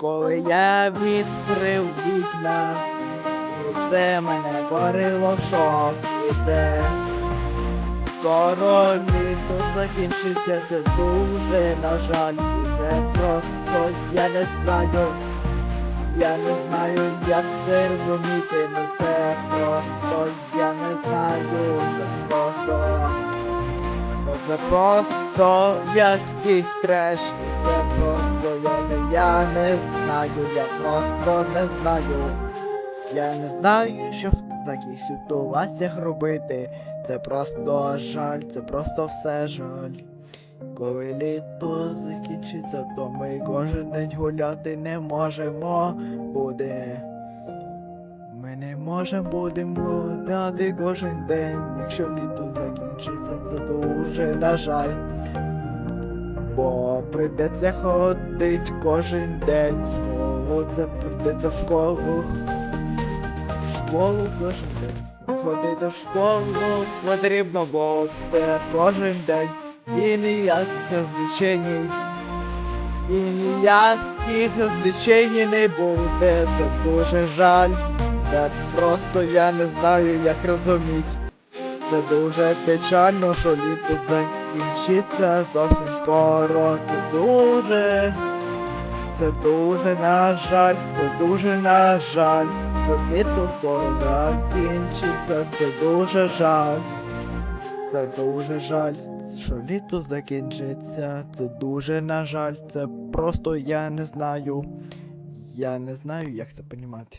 Коли я відкрив вікна, це мене корило в шок, і це скоро літо закінчиться, це дуже на жаль, це просто я не знаю. Я не знаю, як це розуміти, ну це просто я не знаю, це просто. Ну, Це просто якийсь треш, це просто я я не знаю, я просто не знаю. Я не знаю, що в таких ситуаціях робити. Це просто жаль, це просто все жаль. Коли літо закінчиться, то ми кожен день гуляти не можемо буде. Ми не можемо будемо гуляти кожен день, якщо літо закінчиться, це дуже на жаль. Бо прийдеться ходить кожен день в школу, це прийдеться в школу. В школу кожен день. Ходити в школу потрібно, бо це кожен день. І ніяких розвлечень. І ніяких розвлечень не буде. Це дуже жаль. Це просто я не знаю, як розуміти. Це дуже печально, що літо закінчиться зовсім скоро. Це дуже. Це дуже на жаль, це дуже на жаль. Це скоро закінчиться, це дуже жаль. Це дуже жаль, що літо закінчиться. Це дуже на жаль. Це просто я не знаю. Я не знаю, як це понімати.